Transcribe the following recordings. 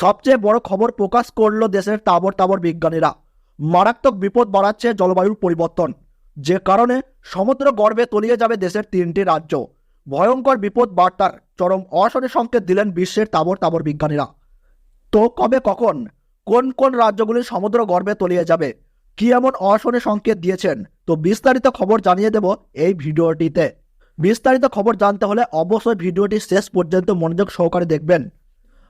সবচেয়ে বড় খবর প্রকাশ করল দেশের তাবর তাবর বিজ্ঞানীরা। মারাত্মক বিপদ বাড়াচ্ছে জলবায়ুর পরিবর্তন, যে কারণে সমুদ্র গর্বে তলিয়ে যাবে দেশের তিনটি রাজ্য। ভয়ঙ্কর বিপদ বার্তার চরম অশনি সংকেত দিলেন বিশ্বের তাবর তাবর বিজ্ঞানীরা। তো কবে কখন, কোন কোন রাজ্যগুলি সমুদ্র গর্বে তলিয়ে যাবে, কি এমন অশনি সংকেত দিয়েছেন, তো বিস্তারিত খবর জানিয়ে দেব এই ভিডিওটিতে। বিস্তারিত খবর জানতে হলে অবশ্যই ভিডিওটি শেষ পর্যন্ত মনোযোগ সহকারে দেখবেন।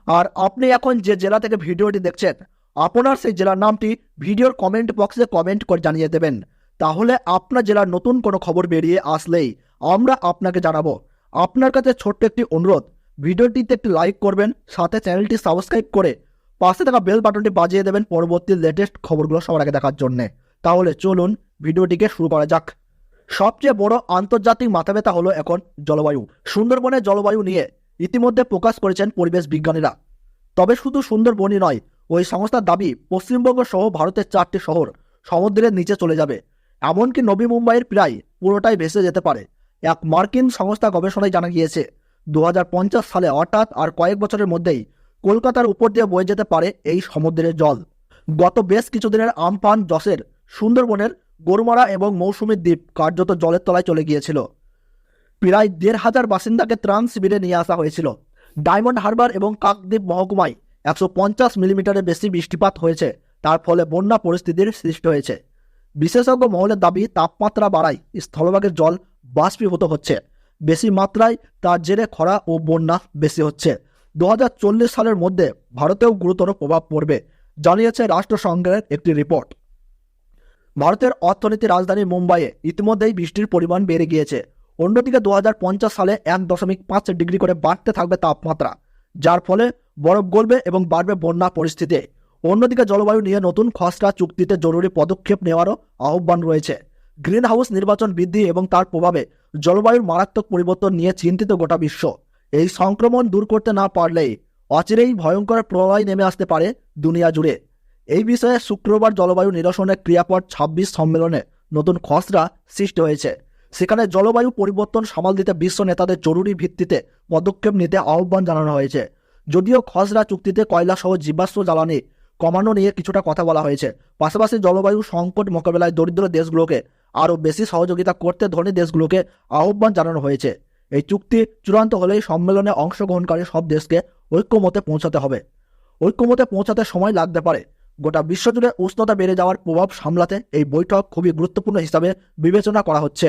আর আপনি এখন যে জেলা থেকে ভিডিওটি দেখছেন, আপনার সেই জেলার নামটি ভিডিওর কমেন্ট বক্সে কমেন্ট করে জানিয়ে দেবেন। তাহলে আপনার জেলার নতুন কোনো খবর বেরিয়ে আসলেই আমরা আপনাকে জানাব। আপনার কাছে ছোট্ট একটি অনুরোধ, ভিডিওটিতে একটি লাইক করবেন, সাথে চ্যানেলটি সাবস্ক্রাইব করে পাশে থাকা বেল বাটনটি বাজিয়ে দেবেন পরবর্তী লেটেস্ট খবরগুলো সবার আগে দেখার জন্যে। তাহলে চলুন ভিডিওটিকে শুরু করা যাক। সবচেয়ে বড় আন্তর্জাতিক মাথাব্যথা হলো এখন জলবায়ু। সুন্দরবনের জলবায়ু নিয়ে ইতিমধ্যে প্রকাশ করেছেন পরিবেশ বিজ্ঞানীরা। তবে শুধু সুন্দরবনই নয়, ওই সংস্থার দাবি পশ্চিমবঙ্গ সহ ভারতের চারটি শহর সমুদ্রের নিচে চলে যাবে। এমনকি নবী মুম্বাইয়ের প্রায় পুরোটাই ভেসে যেতে পারে। এক মার্কিন সংস্থা গবেষণায় জানা গিয়েছে দু হাজার পঞ্চাশ সালে অর্থাৎ আর কয়েক বছরের মধ্যেই কলকাতার উপর দিয়ে বয়ে যেতে পারে এই সমুদ্রের জল। গত বেশ কিছুদিনের আমফান যশের সুন্দরবনের গরুমারা এবং মৌসুমী দ্বীপ কার্যত জলের তলায় চলে গিয়েছিল। প্রায় দেড় হাজার বাসিন্দাকে ত্রাণ শিবিরে নিয়ে আসা হয়েছিল। ডায়মন্ড হারবার এবং কাকদ্বীপ মহকুমায় একশো পঞ্চাশ মিলিমিটারের বেশি বৃষ্টিপাত হয়েছে। তার ফলে বন্যা পরিস্থিতির সৃষ্টি হয়েছে। বিশেষজ্ঞ মহলের দাবি, তাপমাত্রা বাড়ায়, স্থলভাগের জল বাষ্পীভূত হচ্ছে। বেশি মাত্রায় তার জেরে খরা ও বন্যা বেশি হচ্ছে। দু হাজার চল্লিশ সালের মধ্যে ভারতেও গুরুতর প্রভাব পড়বে, জানিয়েছে রাষ্ট্রসংঘের একটি রিপোর্ট। ভারতের অর্থনীতি রাজধানী মুম্বাইয়ে ইতিমধ্যেই বৃষ্টির পরিমাণ বেড়ে গিয়েছে। অন্যদিকে দু হাজার পঞ্চাশ সালে এক দশমিক পাঁচ ডিগ্রি করে বাড়তে থাকবে তাপমাত্রা, যার ফলে বরফ গলবে এবং বাড়বে বন্যা পরিস্থিতি। অন্যদিকে জলবায়ু নিয়ে নতুন খসড়া চুক্তিতে জরুরি পদক্ষেপ নেওয়ারও আহ্বান রয়েছে। গ্রিন হাউস নির্বাচন বৃদ্ধি এবং তার প্রভাবে জলবায়ুর মারাত্মক পরিবর্তন নিয়ে চিন্তিত গোটা বিশ্ব। এই সংক্রমণ দূর করতে না পারলেই অচিরেই ভয়ঙ্কর প্রলয় নেমে আসতে পারে দুনিয়া জুড়ে। এই বিষয়ে শুক্রবার জলবায়ু নিরসনের ক্রিয়াপদ ছাব্বিশ সম্মেলনে নতুন খসড়া সৃষ্টি হয়েছে। সেখানে জলবায়ু পরিবর্তন সামাল দিতে বিশ্ব নেতাদের জরুরি ভিত্তিতে পদক্ষেপ নিতে আহ্বান জানানো হয়েছে। যদিও খসড়া চুক্তিতে কয়লা সহ জীবাশ্ম জ্বালানি কমানো নিয়ে কিছুটা কথা বলা হয়েছে। পাশাপাশি জলবায়ু সংকট মোকাবেলায় দরিদ্র দেশগুলোকে আরও বেশি সহযোগিতা করতে ধনী দেশগুলোকে আহ্বান জানানো হয়েছে। এই চুক্তি চূড়ান্ত হলেই সম্মেলনে অংশগ্রহণকারী সব দেশকে ঐক্যমতে পৌঁছাতে হবে। ঐক্যমতে পৌঁছাতে সময় লাগতে পারে। গোটা বিশ্বজুড়ে উষ্ণতা বেড়ে যাওয়ার প্রভাব সামলাতে এই বৈঠক খুবই গুরুত্বপূর্ণ হিসাবে বিবেচনা করা হচ্ছে।